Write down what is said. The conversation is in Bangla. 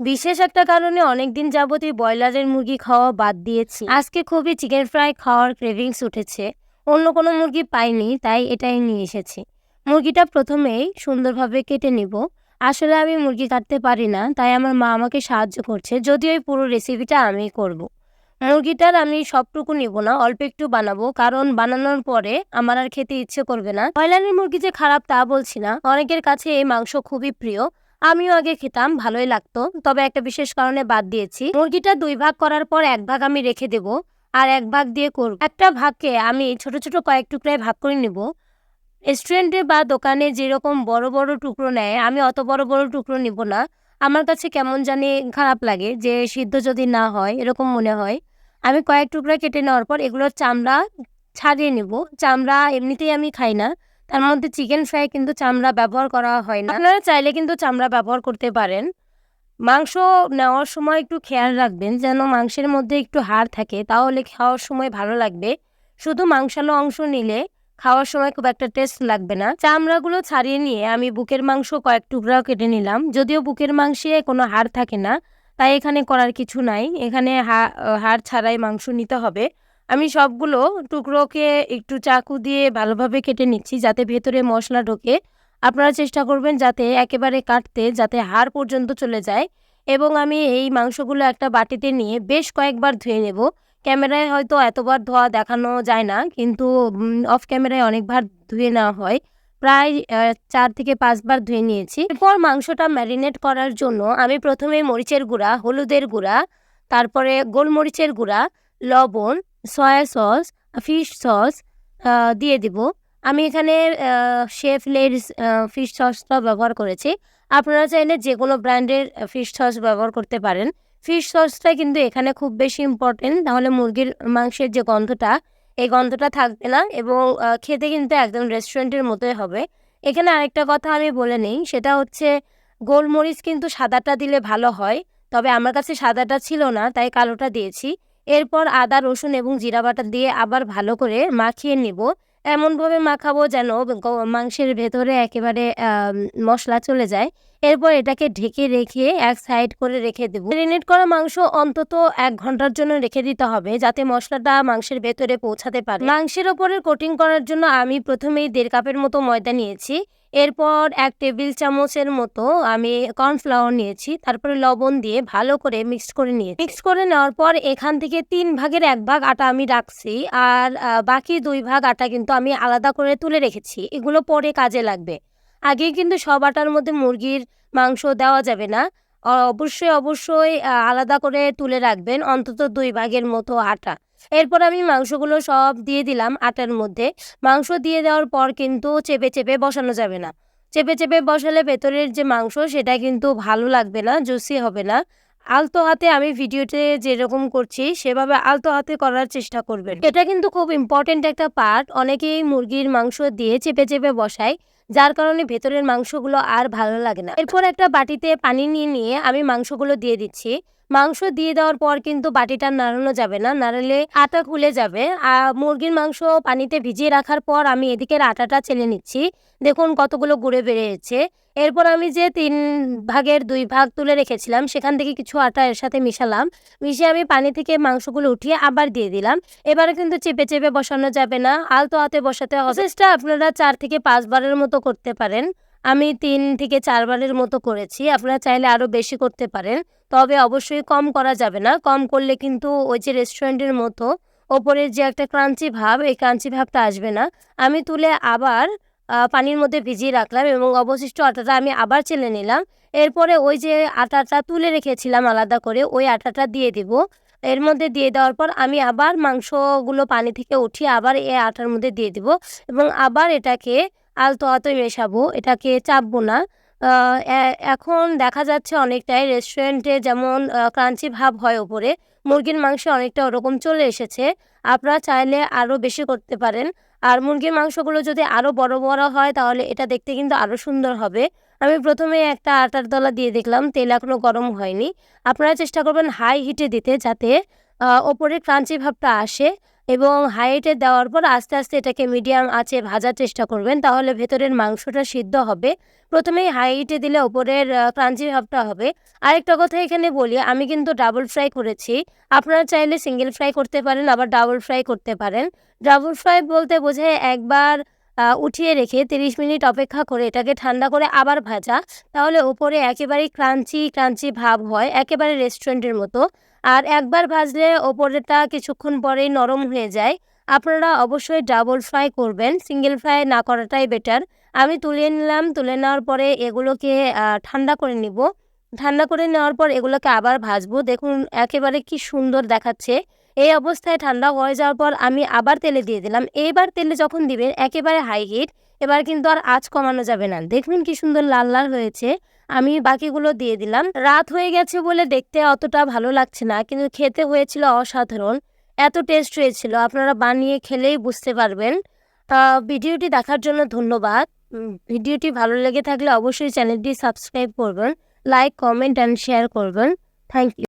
বিশেষ একটা কারণে অনেকদিন যাবতই ব্রয়লারের মুরগি খাওয়া বাদ দিয়েছি। আজকে খুবই চিকেন ফ্রাই খাওয়ার ক্রেভিংস উঠেছে। অন্য কোনো মুরগি পাইনি, তাই এটাই নিয়ে এসেছি। মুরগিটা প্রথমেই সুন্দরভাবে কেটে নিব। আসলে আমি মুরগি কাটতে পারি না, তাই আমার মা আমাকে সাহায্য করছে। যদিও এই পুরো রেসিপিটা আমি করব। মুরগিটার আমি সবটুকু নিব না, অল্প একটু বানাবো। কারণ বানানোর পরে আমার আর খেতে ইচ্ছে করবে না। ব্রয়লারের মুরগি যে খারাপ তা বলছি না। অনেকের কাছে এই মাংস খুবই প্রিয়। আমিও আগে খেতাম, ভালোই লাগতো। তবে একটা বিশেষ কারণে বাদ দিয়েছি। মুরগিটা দুই ভাগ করার পর এক ভাগ আমি রেখে দেব আর এক ভাগ দিয়ে করব। একটা ভাগকে আমি ছোট ছোট কয়েক টুকরায় ভাগ করে নেব। রেস্টুরেন্টে বা দোকানে যেরকম বড় বড় টুকরো নেয়, আমি অত বড় বড় টুকরো নিব না। আমার কাছে কেমন জানি খারাপ লাগে যে সিদ্ধ যদি না হয়, এরকম মনে হয়। আমি কয়েক টুকরা কেটে নেওয়ার পর এগুলোর চামড়া ছাড়িয়ে নেব। চামড়া এমনিতেই আমি খাই না। তার মধ্যে চিকেন ফ্রাই কিন্তু চামড়া ব্যবহার করা হয় না। আপনারা চাইলে কিন্তু চামড়া ব্যবহার করতে পারেন। মাংস নেওয়ার সময় একটু খেয়াল রাখবেন যেন মাংসের মধ্যে একটু হাড় থাকে, তাহলে খাওয়ার সময় ভালো লাগবে। শুধু মাংসালো অংশ নিলে খাওয়ার সময় খুব একটা টেস্ট লাগবে না। চামড়াগুলো ছাড়িয়ে নিয়ে আমি বুকের মাংস কয়েক টুকরাও কেটে নিলাম। যদিও বুকের মাংসে কোনো হাড় থাকে না, তাই এখানে করার কিছু নাই। এখানে হাড় ছাড়াই মাংস নিতে হবে। আমি সবগুলো টুকরোকে একটু চাকু দিয়ে ভালোভাবে কেটে নিচ্ছি যাতে ভেতরে মশলা ঢোকে। আপনারা চেষ্টা করবেন যাতে একেবারে কাটতে, যাতে হাড় পর্যন্ত চলে যায়। এবং আমি এই মাংসগুলো একটা বাটিতে নিয়ে বেশ কয়েকবার ধুয়ে নেব। ক্যামেরায় হয়তো এতবার ধোয়া দেখানো যায় না, কিন্তু অফ ক্যামেরায় অনেকবার ধুয়ে নেওয়া হয়। প্রায় চার থেকে পাঁচবার ধুয়ে নিয়েছি। এরপর মাংসটা ম্যারিনেট করার জন্য আমি প্রথমে মরিচের গুঁড়া, হলুদের গুঁড়া, তারপরে গোলমরিচের গুঁড়া, লবণ সয়া সস ফিশ সস দিয়ে দিব। আমি এখানে শেফ লেডস ফিশ সসটা ব্যবহার করেছি। আপনারা চাইলে যে কোনো ব্র্যান্ডের ফিশ সস ব্যবহার করতে পারেন। ফিশ সসটা কিন্তু এখানে খুব বেশি ইম্পর্টেন্ট তাহলে মুরগির মাংসের যে গন্ধটা, এই গন্ধটা থাকবে না এবং খেতে কিন্তু একদম রেস্টুরেন্টের মতোই হবে। এখানে আরেকটা কথা আমি বলে নিই, সেটা হচ্ছে গোলমরিচ কিন্তু সাদাটা দিলে ভালো হয়, তবে আমার কাছে সাদাটা ছিল না, তাই কালোটা দিয়েছি। এরপর আদা, রসুন এবং জিরা বাটা দিয়ে আবার ভালো করে মাখিয়ে নিব। এমনভাবে মাখাবো যেন মাংসের ভেতরে একেবারে মশলা চলে যায়। এরপর এটাকে ঢেকে রেখে এক সাইড করে রেখে দেবো। ম্যারিনেট করা মাংস অন্তত এক ঘণ্টার জন্য রেখে দিতে হবে যাতে মশলাটা মাংসের ভেতরে পৌঁছাতে পারে। মাংসের ওপরে কোটিং করার জন্য আমি প্রথমেই দেড় কাপের মতো ময়দা নিয়েছি। এরপর এক টেবিল চামচের মতো আমি কর্নফ্লাওয়ার নিয়েছি, তারপরে লবণ দিয়ে ভালো করে মিক্স করে নিয়ে মিক্স করে নেওয়ার পর এখান থেকে তিন ভাগের এক ভাগ আটা আমি রাখছি আর বাকি দুই ভাগ আটা কিন্তু আমি আলাদা করে তুলে রেখেছি। এগুলো পরে কাজে লাগবে। আগে কিন্তু সব আটার মধ্যে মুরগির মাংস দেওয়া যাবে না। অবশ্যই অবশ্যই আলাদা করে তুলে রাখবেন, অন্তত দুই ভাগের মতো আটা। এরপর আমি মাংসগুলো সব দিয়ে দিলাম আটার মধ্যে। মাংস দিয়ে দেওয়ার পর কিন্তু চেপে চেপে বসানো যাবে না। চেপে চেপে বসালে ভেতরের যে মাংস, সেটা কিন্তু ভালো লাগবে না, জুসি হবে না। আলতো হাতে আমি ভিডিওতে যেরকম করছি, সেভাবে আলতো হাতে করার চেষ্টা করবেন। এটা কিন্তু খুব ইম্পর্টেন্ট একটা পার্ট অনেকেই মুরগির মাংস দিয়ে চেপে চেপে বসায়। যার কারণে ভেতরের মাংসগুলো আর ভালো লাগে না। এরপর একটা বাটিতে পানি নিয়ে নিয়ে আমি মাংসগুলো দিয়ে দিচ্ছি। মাংস দিয়ে দেওয়ার পর কিন্তু বাটিটা নাড়ানো যাবে না, নাড়ালে আটা খুলে যাবে। আর মুরগির মাংস পানিতে ভিজিয়ে রাখার পর আমি এদিকের আটাটা চেলে নিচ্ছি। দেখুন কতগুলো গুঁড়ে বেরিয়েছে এরপর আমি যে তিন ভাগের দুই ভাগ তুলে রেখেছিলাম, সেখান থেকে কিছু আটা এর সাথে মিশালাম। মিশিয়ে আমি পানি থেকে মাংসগুলো উঠিয়ে আবার দিয়ে দিলাম। এবারে কিন্তু চেপে চেপে বসানো যাবে না, আলতো হাতে বসাতে হবে। আপনারা চার থেকে পাঁচবারের মতো করতে পারেন। আমি তিন থেকে চারবারের মতো করেছি, আপনারা চাইলে আরও বেশি করতে পারেন। তবে অবশ্যই কম করা যাবে না, কম করলে কিন্তু ওই যে রেস্টুরেন্টের মতো ওপরের যে একটা ক্রাঞ্চি ভাব, এই ক্রাঞ্চি ভাবটা আসবে না। আমি তুলে আবার পানির মধ্যে ভিজিয়ে রাখলাম এবং অবশিষ্ট আটাটা আমি আবার চেলে নিলাম। এরপরে ওই যে আটাটা তুলে রেখেছিলাম আলাদা করে, ওই আটাটা দিয়ে দিব। এর মধ্যে দিয়ে দেওয়ার পর আমি আবার মাংসগুলো পানি থেকে উঠিয়ে আবার এই আটার মধ্যে দিয়ে দিব এবং আবার এটাকে আলতো আলতো মেশাবো, এটাকে চাপবো না। এখন দেখা যাচ্ছে অনেকটাই রেস্টুরেন্টে যেমন ক্রাঞ্চি ভাব হয় ওপরে, মুরগির মাংসে অনেকটা ওরকম চলে এসেছে। আপনারা চাইলে আরও বেশি করতে পারেন। আর মুরগির মাংসগুলো যদি আরও বড় বড় হয়, তাহলে এটা দেখতে কিন্তু আরও সুন্দর হবে। আমি প্রথমে একটা আটার দলা দিয়ে দেখলাম, তেল এখনও গরম হয়নি। আপনারা চেষ্টা করবেন হাই হিটে দিতে, যাতে ওপরে ক্রাঞ্চি ভাবটা আসে। এবং হাইটে দেওয়ার পর আস্তে আস্তে এটাকে মিডিয়াম আঁচে ভাজার চেষ্টা করবেন, তাহলে ভেতরের মাংসটা সিদ্ধ হবে। প্রথমেই হাইটে দিলে ওপরের ক্রাঞ্চি ভাবটা হবে। আরেকটা কথা এখানে বলি, আমি কিন্তু ডাবল ফ্রাই করেছি। আপনারা চাইলে সিঙ্গেল ফ্রাই করতে পারেন, আবার ডাবল ফ্রাই করতে পারেন। ডাবল ফ্রাই বলতে বোঝায় একবার উঠিয়ে রেখে তিরিশ মিনিট অপেক্ষা করে এটাকে ঠান্ডা করে আবার ভাজা। তাহলে ওপরে একেবারেই ক্রাঞ্চি ক্রাঞ্চি ভাব হয়, একেবারে রেস্টুরেন্টের মতো। আর একবার ভাজলে ওপরেটা কিছুক্ষণ পরেই নরম হয়ে যায়। আপনারা অবশ্যই ডাবল ফ্রাই করবেন, সিঙ্গেল ফ্রাই না করাটাই বেটার। আমি তুলে নিলাম, তুলে নেওয়ার পরে এগুলোকে ঠান্ডা করে নিব। ঠান্ডা করে নেওয়ার পর এগুলোকে আবার ভাজবো। দেখুন, একেবারে কি সুন্দর দেখাচ্ছে। এই অবস্থায় ঠান্ডা হয়ে যাওয়ার পর আমি আবার তেলে দিয়ে দিলাম। এইবার তেলে যখন দিবেন, একেবারে হাই হিট এবার কিন্তু আর আঁচ কমানো যাবে না। দেখবেন কি সুন্দর লাল লাল হয়েছে। আমি বাকিগুলো দিয়ে দিলাম। রাত হয়ে গেছে বলে দেখতে অতটা ভালো লাগছে না, কিন্তু খেতে হয়েছিল অসাধারণ। এত টেস্ট হয়েছিল, আপনারা বানিয়ে খেলেই বুঝতে পারবেন। ভিডিওটি দেখার জন্য ধন্যবাদ। ভিডিওটি ভালো লেগে থাকলে অবশ্যই চ্যানেলটি সাবস্ক্রাইব করবেন লাইক কমেন্ট অ্যান্ড শেয়ার করবেন। Thank you